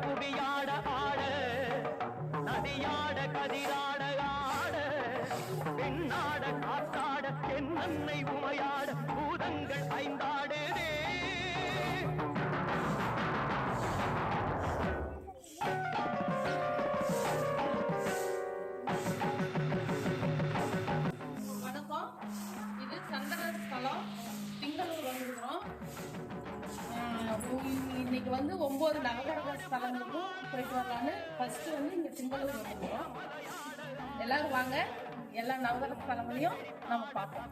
புவியாட ஆட நதியாட கதிராட ஆட பெண்ணாட காத்தாட என்னை உமையாட பூதங்கள் ஐந்தாடுதே. திங்களூர் வந்துருக்கிறோம். இன்னைக்கு வந்து ஒன்பது நவகிரக ஸ்தலங்களுக்கும் போயிட்டு வரலான்னு ஃபர்ஸ்ட் வந்து இங்க சிங்களூர் வந்துருவோம் எல்லாரும் வாங்க எல்லா நவகிரக ஸ்தலங்களையும் நம்ம பார்ப்போம்.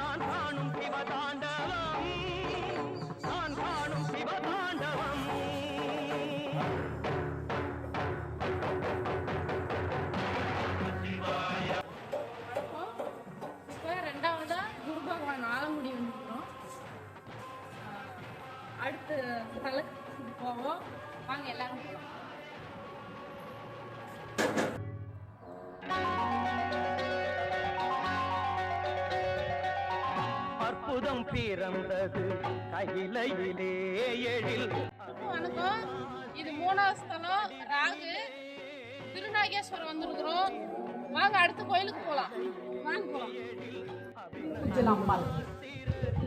நான் காணும் சிவதாண்டவம் நான் காணும் சிவதாண்டவம் போவோம். வாங்க எல்லாரும். அற்புதம் பிறந்தது கையிலையிலே எழில். வணக்கம். இது மூணாவது ஸ்தலம். ராகு. திருநாகேஸ்வரம் வந்திருக்கிறோம். வாங்க அடுத்த கோயிலுக்கு போகலாம் வாங்க போகலாம் புண்ணிய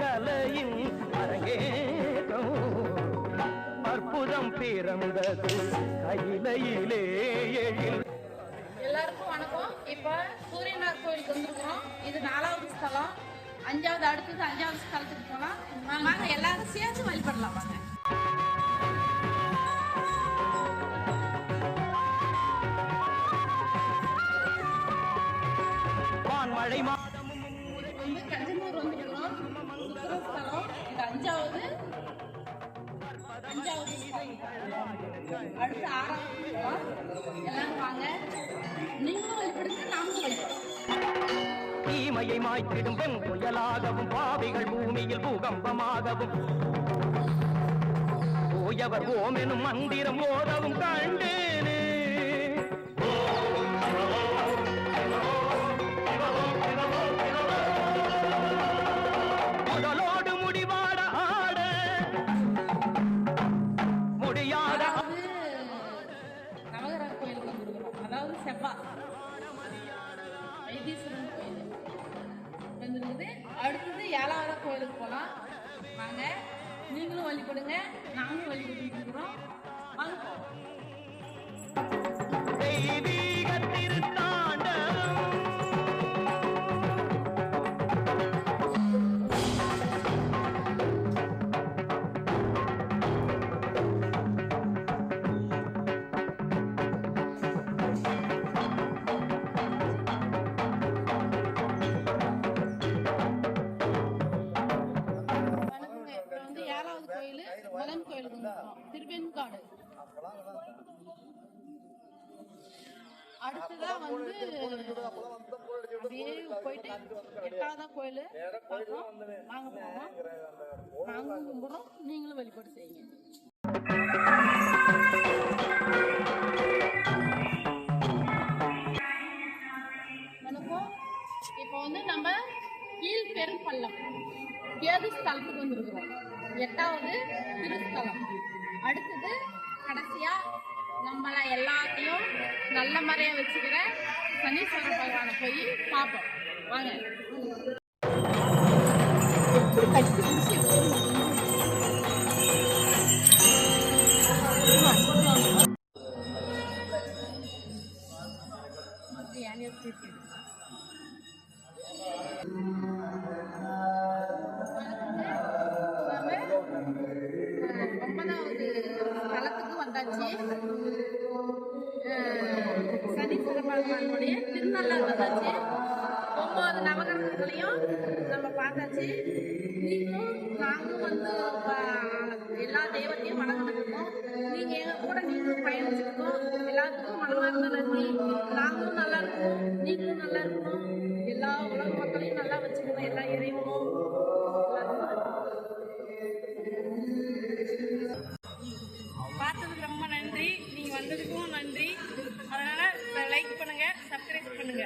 கலையின் அரங்கேற்றம் அற்புதம் பிறந்தது. கையிலையிலே எல்லாருக்கும் வணக்கம். இப்போ சூரியனார் கோயிலுக்கு வந்திருக்கிறோம். இது நாலாவது ஸ்தலம். அஞ்சாவது அடுத்தது அஞ்சாவது ஸ்தலத்துக்கு போகலாம் நாங்கள் எல்லாரும் சேர்ந்து வழிபடலாம் வாங்க. வான்மழை மாதமும் வந்து கஞ்சனூர் வந்திருக்கிறோம் சுத்திரஸ்தலம் இது அஞ்சாவது. அஞ்சாவது ஸ்தலம். அடுத்து ஆறாவது ஸ்தலம். எல்லாரும் வாங்க. நீங்களும் வழிபடுங்க நாமளும் வழிபடுறோம் தீமையை மாய்த்திடும் வெண் புயலாகவும் பாவிகள் பூமியில் பூகம்பமாகவும். ஓயவர் ஓம் எனும் மந்திரம் ஓதவும் கண்டேனே. வந்துருக்குது அடுத்தது ஏழாவது கோயிலுக்கு போகலாம் வாங்க. நீங்களும் வழி கொடுங்க நாங்களும் வழி கொடுத்துருக்குறோம் வாங்க. கோயில் முதன் கோயிலுக்கு திருவெண்காடு அடுத்ததா வந்து அப்படியே போயிட்டு எட்டாவதா கோயில் பார்ப்போம் வாங்க போவோம் நாங்களும் கும்பிடுறோம் நீங்களும் வழிபாடு செய்யுங்க இப்போ வந்து நம்ம கீழ் பெரும்பள்ளம் கேது ஸ்தலத்துக்கு வந்திருக்கிறோம் எட்டாவது திருஸ்தலம். அடுத்தது கடைசியா நம்மளை எல்லாத்தையும் நல்ல முறையாக வச்சுக்கிற சனீஸ்வர பகவானை போய் பார்ப்போம். வாங்க. சனீஸ்வர பகவானுடைய திருநள்ளாறு வந்தாச்சு. ஒன்பது நவகிரகங்களையும் நம்ம பார்த்தாச்சு. நீங்களும் நாங்களும் வந்து எல்லா தெய்வத்தையும் வணங்கிட்டு இருக்கோம் நீங்க எங்க கூட நீங்களும் பயணிச்சிருக்கோம் எல்லாத்துக்கும் மனமார்ந்த நன்றி. நாங்களும் நல்லா இருக்கோம் நீங்களும் நல்லா இருக்கணும் எல்லா உலக மக்களையும் நல்லா வச்சுக்கணும் எல்லா இறை பண்ணுங்க